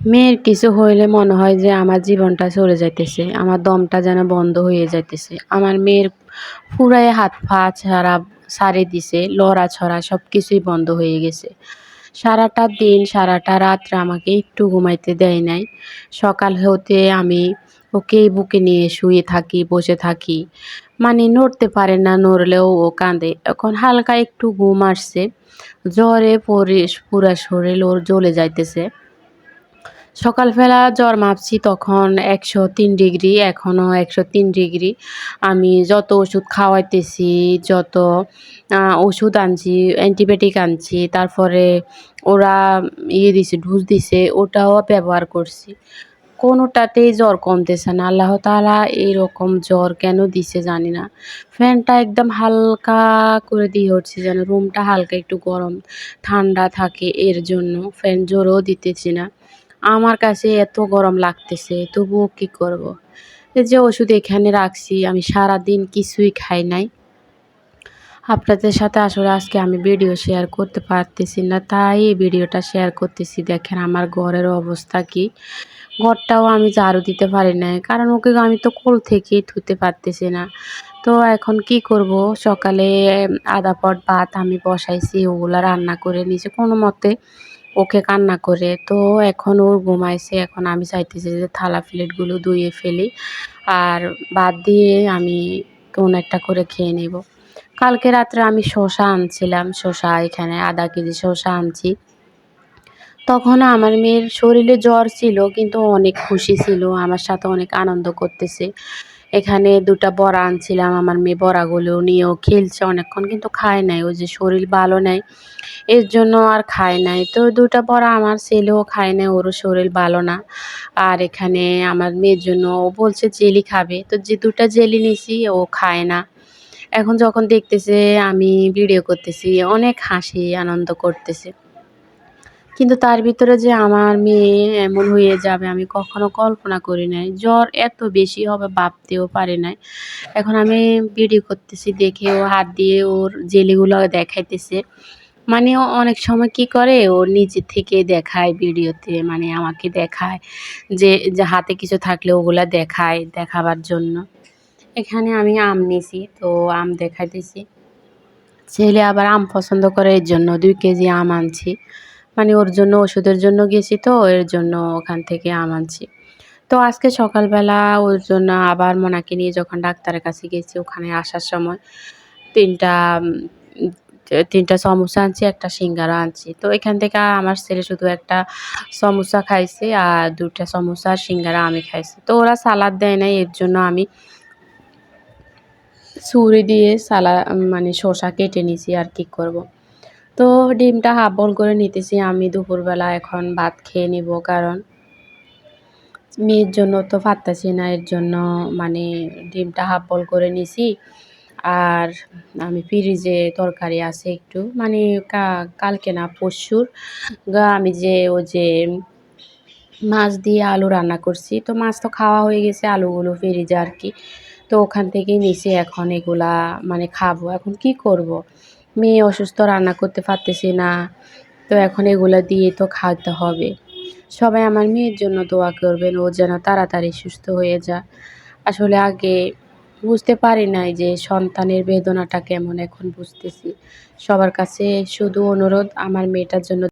মেয়ের কিছু হইলে মনে হয় যে আমার জীবনটা চলে যাইতেছে, আমার দমটা যেন বন্ধ হয়ে যাইতেছে। আমার মেয়ের পুরাই হাত পা ছাড়া সারে দিছে, লড়া ছড়া সব কিছুই বন্ধ হয়ে গেছে। সারাটা দিন, সারাটা রাত্রে আমাকে একটু ঘুমাইতে দেয় নাই। সকাল হতে আমি ওকে বুকে নিয়ে শুয়ে থাকি, বসে থাকি। মানে নড়তে পারে না, নড়লেও ও কাঁদে। এখন হালকা একটু ঘুম আসছে, জ্বরে পরে পুরা শরীর ওর জ্বলে যাইতেছে। সকালবেলা জ্বর মাপছি তখন একশো তিন ডিগ্রি এখনও একশো তিন ডিগ্রি। আমি যত ওষুধ খাওয়াইতেছি, যত ওষুধ আনছি, অ্যান্টিবায়োটিক আনছি, তারপরে ওরা ইয়ে দিছে, ডোজ দিছে, ওটাও ব্যবহার করছি। কোনোটাতেই জ্বর কমতেছে না। আল্লাহ তালা এইরকম জ্বর কেন দিছে জানি না। ফ্যানটা একদম হালকা করে দিয়ে উঠছি যেন রুমটা হালকা একটু গরম, ঠান্ডা থাকে এর জন্য। ফ্যান জোরেও দিতেছি না। আমার কাছে এত গরম লাগতেছে, তবুও কী করব। এই যে ওষুধ এখানে রাখছি, আমি সারা দিন কিছুই খাই নাই। আপনাদের সাথে আসলে আজকে আমি ভিডিও শেয়ার করতে পারতেছি না, তাই ভিডিওটা শেয়ার করতেছি। দেখেন আমার ঘরের অবস্থা কি। ঘরটাও আমি ঝাড়ু দিতে পারি না কারণ ওকে আমি তো কোল থেকেই ধুতে পারতেছি না। তো এখন কি করব? সকালে আধা পট ভাত আমি বসাইছি, ওগুলা রান্না করে নিয়েছি। কোনো মতে ওকে কান্না করে, তো এখন ওর ঘুমাইছে। এখন আমি চাইতেছি যে থালা প্লেটগুলো ধুয়ে ফেলি আর বাদ দিয়ে আমি কোন একটা করে খেয়ে নেব। কালকে রাত্রে আমি শসা আনছিলাম, শসা এখানে আধা কেজি শসা আনছি। তখন আমার মেয়ের শরীরে জ্বর ছিল, কিন্তু অনেক খুশি ছিল, আমার সাথে অনেক আনন্দ করতেছে। এখানে দুটা বড়া আনছিলাম, আমার মেয়ে বড়াগুলো নিয়েও খেলছে অনেকক্ষণ, কিন্তু খায় নাই ও যে শরীর ভালো নেয় এর জন্য আর খায় নাই। তো দুটা বড়া আমার ছেলেও খায় নাই, ওরও শরীর ভালো না। আর এখানে আমার মেয়ের জন্য ও বলছে জেলি খাবে, তো যে দুটা জেলি নিছি, ও খায় না। এখন যখন দেখতেছে, আমি ভিডিও করতেছি, অনেক হাসি, আনন্দ করতেছে। কিন্তু তার ভিতরে যে আমার মেয়ে এমন হয়ে যাবে, আমি কখনো কল্পনা করি নাই। জ্বর এত বেশি হবে, ভাবতেও পারি নাই। এখন আমি ভিডিও করতেছি, দেখে ও হাত দিয়ে ওর জেলিগুলো দেখাইতেছে। মানে ও অনেক সময় কি করে, ও নিজে থেকে দেখায় ভিডিওতে মানে আমাকে দেখায় যে যে হাতে কিছু থাকলে ওগুলা দেখায় দেখাবার জন্য। এখানে আমি আম নিছি, তো আম দেখাইতেছি। ছেলে আবার আম পছন্দ করে, এর জন্য দুই কেজি আম আনছি। মানে ওর জন্য, ওষুধের জন্য গেছি তো, এর জন্য ওখান থেকে আম আনছি। তো আজকে সকালবেলা ওর জন্য আবার মোনাকে নিয়ে যখন ডাক্তারের কাছে গেছি, ওখানে আসার সময় তিনটা তিনটা সমোসা আনছি, একটা সিঙ্গারা আনছি। তো এখান থেকে আমার ছেলে শুধু একটা সমোসা খাইছে আর দুটা সমোসা আর সিঙ্গারা আমি খাইছি। তো ওরা সালাদ দেয় নাই, এর জন্য আমি ছুরি দিয়ে সালা মানে শসা কেটে নিছি আর কি করব। তো ডিমটা হাফ বল করে নিতেছি। আমি দুপুরবেলা এখন ভাত খেয়ে নিব, কারণ মেয়ের জন্য তো পারতাছি না, এর জন্য মানে ডিমটা হাফ বল করে নিছি। আর আমি ফ্রিজে তরকারি আছে একটু মানে কালকে না, পরশুর। আমি যে ও যে মাছ দিয়ে আলু রান্না করছি, তো মাছ তো খাওয়া হয়ে গেছে, আলুগুলো ফ্রিজে আর কি। তো ওখান থেকেই নিচে এখন এগুলা মানে খাব। এখন কি করব। মেয়ে অসুস্থ, রান্না করতে পারতেছি না। তো এখন এগুলো দিয়ে তো খাওয়াতে হবে। সবাই আমার মেয়ের জন্য দোয়া করবেন, ও যেন তাড়াতাড়ি সুস্থ হয়ে যায়। আসলে আগে বুঝতে পারি নাই যে সন্তানের বেদনাটা কেমন এখন বুঝতেছি। সবার কাছে শুধু অনুরোধ, আমার মেয়েটার জন্য